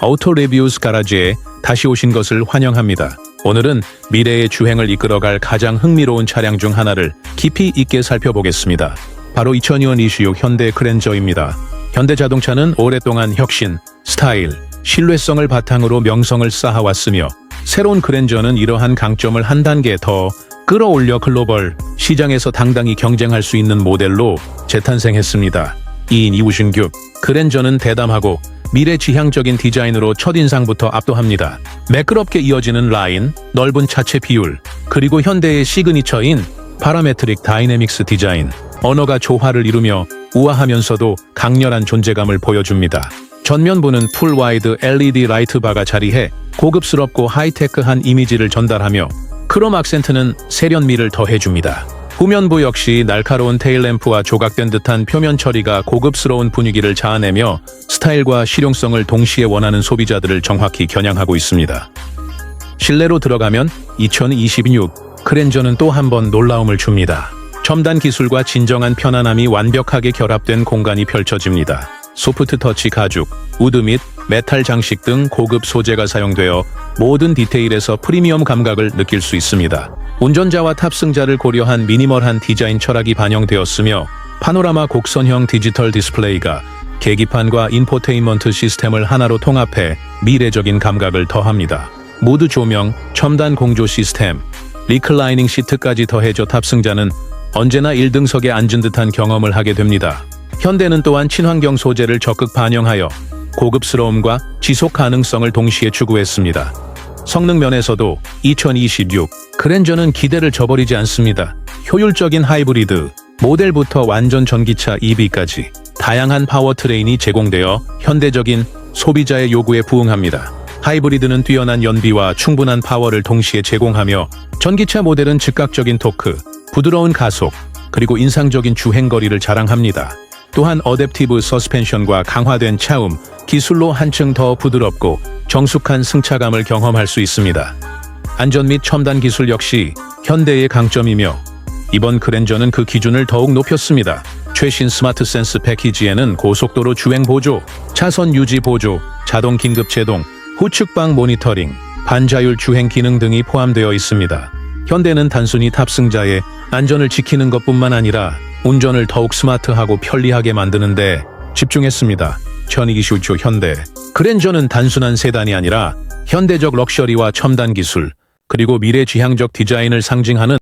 아우토 레비우스 가라지에 다시 오신 것을 환영합니다. 오늘은 미래의 주행을 이끌어갈 가장 흥미로운 차량 중 하나를 깊이 있게 살펴보겠습니다. 바로 2002년 이슈 현대 그랜저입니다. 현대 자동차는 오랫동안 혁신, 스타일, 신뢰성을 바탕으로 명성을 쌓아왔으며 새로운 그랜저는 이러한 강점을 한 단계 더 끌어올려 글로벌 시장에서 당당히 경쟁할 수 있는 모델로 재탄생했습니다. 2인 이우신규 그랜저는 대담하고 미래지향적인 디자인으로 첫인상부터 압도합니다. 매끄럽게 이어지는 라인, 넓은 차체 비율, 그리고 현대의 시그니처인 파라메트릭 다이내믹스 디자인, 언어가 조화를 이루며 우아하면서도 강렬한 존재감을 보여줍니다. 전면부는 풀 와이드 LED 라이트바가 자리해 고급스럽고 하이테크한 이미지를 전달하며 크롬 악센트는 세련미를 더해줍니다. 후면부 역시 날카로운 테일램프와 조각된 듯한 표면 처리가 고급스러운 분위기를 자아내며 스타일과 실용성을 동시에 원하는 소비자들을 정확히 겨냥하고 있습니다. 실내로 들어가면 2026 크렌저는 또 한 번 놀라움을 줍니다. 첨단 기술과 진정한 편안함이 완벽하게 결합된 공간이 펼쳐집니다. 소프트 터치 가죽, 우드 및 메탈 장식 등 고급 소재가 사용되어 모든 디테일에서 프리미엄 감각을 느낄 수 있습니다. 운전자와 탑승자를 고려한 미니멀한 디자인 철학이 반영되었으며 파노라마 곡선형 디지털 디스플레이가 계기판과 인포테인먼트 시스템을 하나로 통합해 미래적인 감각을 더합니다. 모드 조명, 첨단 공조 시스템, 리클라이닝 시트까지 더해져 탑승자는 언제나 1등석에 앉은 듯한 경험을 하게 됩니다. 현대는 또한 친환경 소재를 적극 반영하여 고급스러움과 지속 가능성을 동시에 추구했습니다. 성능 면에서도 2026 그랜저는 기대를 저버리지 않습니다. 효율적인 하이브리드, 모델부터 완전 전기차 EV까지 다양한 파워트레인이 제공되어 현대적인 소비자의 요구에 부응합니다. 하이브리드는 뛰어난 연비와 충분한 파워를 동시에 제공하며 전기차 모델은 즉각적인 토크, 부드러운 가속, 그리고 인상적인 주행거리를 자랑합니다. 또한 어댑티브 서스펜션과 강화된 차움, 기술로 한층 더 부드럽고 정숙한 승차감을 경험할 수 있습니다. 안전 및 첨단 기술 역시 현대의 강점이며 이번 그랜저는 그 기준을 더욱 높였습니다. 최신 스마트 센스 패키지에는 고속도로 주행 보조, 차선 유지 보조, 자동 긴급 제동, 후측방 모니터링, 반자율 주행 기능 등이 포함되어 있습니다. 현대는 단순히 탑승자의 안전을 지키는 것뿐만 아니라 운전을 더욱 스마트하고 편리하게 만드는데 집중했습니다. 2026 현대 그랜저는 단순한 세단이 아니라 현대적 럭셔리와 첨단 기술 그리고 미래지향적 디자인을 상징하는